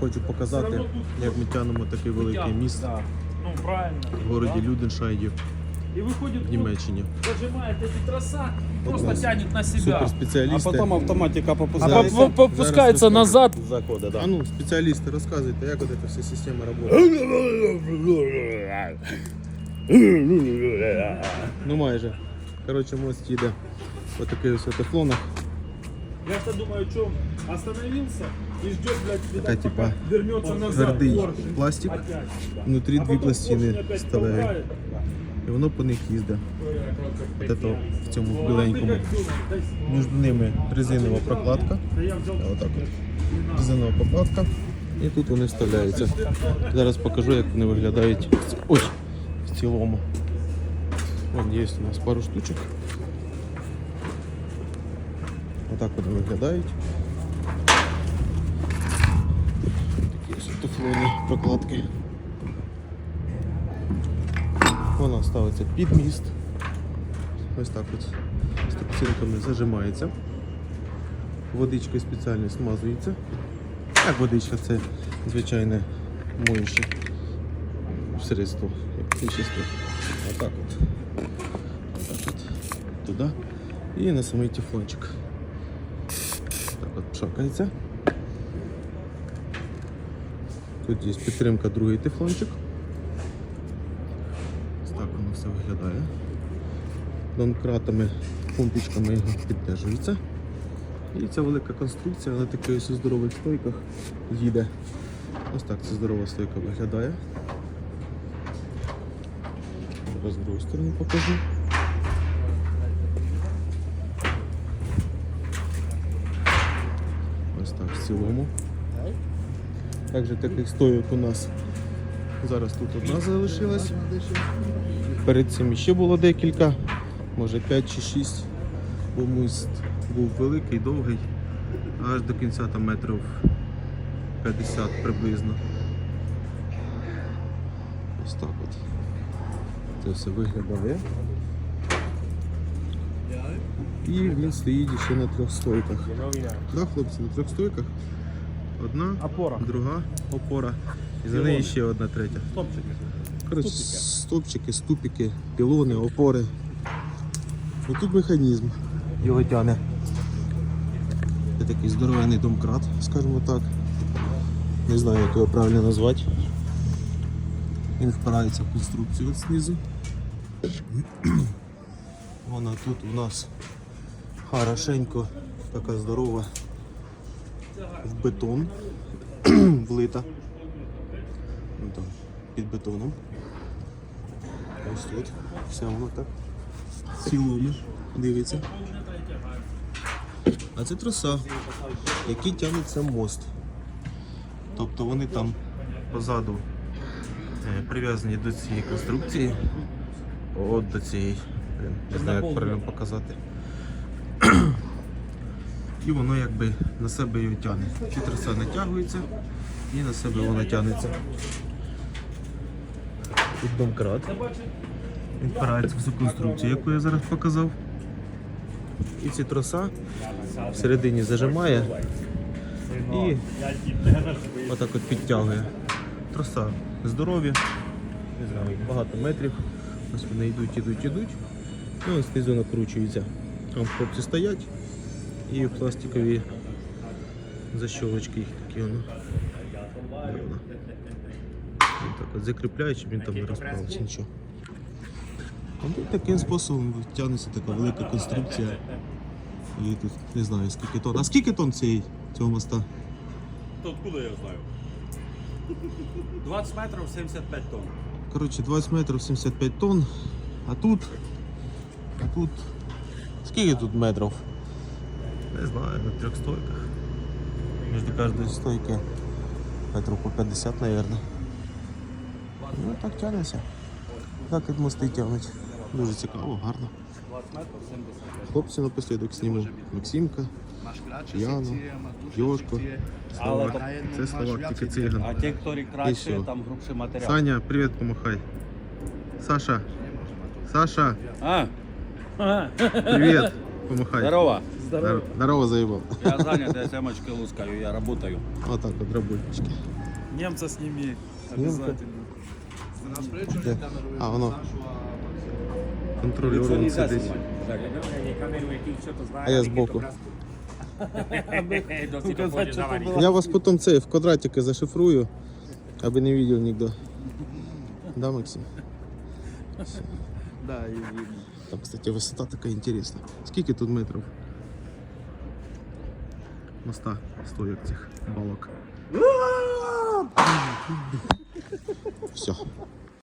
Хочу показати, як ми тягнемо такий великий міст Ну, правильно. в городі Люденшайді И выходит, в Німеччині. зажимает эти троса, просто тянет на себя. А Суперспеціалісти. потом автоматика А попускается. по- по- попускается Зараз назад. Захода, да. А ну, спеціалісти, розказуйте, як от ця вся система працює. Ну майже. Коротше, мост їде по таких ось тефлонах. Я-то думаю, что остановился и ждет, блядь, Така типа твердий пластик. Внутрі А дві пластини толкает. І воно по них їздить. От это в цьому ты біленькому. Між ними резинова прокладка. Отак от. Резинова прокладка. І тут вони вставляються. Зараз покажу, як вони виглядають ось в цілому. Вон є у нас пару штучок. Отак вони виглядають. Такі прокладки. Вона ставиться під міст. Ось так от з топцинками зажимається. Водичкою спеціально смазується. Як водичка це звичайне моюче средство, як вещество. Отак от. Отак от. Туди. І на самий тефлончик. Так от пшакається. Тут є підтримка другий тефлончик. Ось так воно все виглядає. Донкратами, помпічками його піддержується. І ця велика конструкція на таких здорових стойках їде. Ось так ця здорова стойка виглядає. Зараз з другої сторони покажу. Ось так в цілому. Також таких стойок у нас зараз тут одна залишилась. Перед цим ще було декілька, може 5 чи 6, бо міст був великий, довгий, аж до кінця там метрів 50 приблизно. Ось так от. Це все виглядає. І він стоїть ще на трьох стойках. Да, хлопці, на трьох стойках. Одна, Опора. друга опора. І за нею ще одна третя. Стопчики. Коротше, стопчики, ступики, пілони, опори. І тут механізм його тяне. Це такий здоровенний домкрат, скажімо так. Не знаю, як його правильно назвати. Він впирається в конструкцію знизу. Вона тут у нас хорошенько, така здорова в бетон влита. Ну, там, під бетоном. Ось тут. Все воно так. в Цілому дивиться. А це троса, які тягнеться мост. Тобто вони там позаду е, прив'язані до цієї конструкції. От до цієї. Не знаю, як правильно показати. І воно якби на себе його тягне. Ці троса натягуються і на себе воно тягнеться. Тут домкрат. Він впирається в цю конструкцію, яку я зараз показав. І ці троса всередині зажимає і отак от підтягує. Троса здорові, не знаю, багато метрів. Ось вони йдуть, йдуть, йдуть. Ну, ось знизу накручуються. Там хлопці стоять і пластикові защолочки їх такі воно. Він так от закріпляють, щоб він там не розправився нічого. А таким способом тягнеться така велика конструкція. І тут не знаю скільки тонн. А скільки тонн цієї, цього моста? То откуда я знаю? 20 метрів 75 тонн. Коротше, 20 метрів 75 тонн. А тут. А тут. Скільки тут метрів? Не знаю, на трьох стойках. Між кожної стойки метрів по 50, мабуть. Ну так тягнеться. Так як мости тягнуть. Дуже цікаво, гарно. 20 метрів 75. Хлопці напослідок зніму. Максимка, Яну, Йошко. Словак. Це Словак, тільки циган. А ті, хто рік І краще, що? там грубший матеріал. Саня, привіт, помахай. Саша. Саша, А, А, привіт. Помахай. здорово. Здорово. Здорово, заебал. Я занят, я семочки лускаю, я работаю. Вот так вот работнички. Немца сними. Немца? Обязательно. Де? А, воно. Контролер он сидить. А я збоку. Я вас потом цей в квадратики зашифрую, аби не видел ніхто. Да, Максим? Да, и видно. Там, кстати, висота така інтересна. Скільки тут метрів? Моста стоїть цих балок. Все.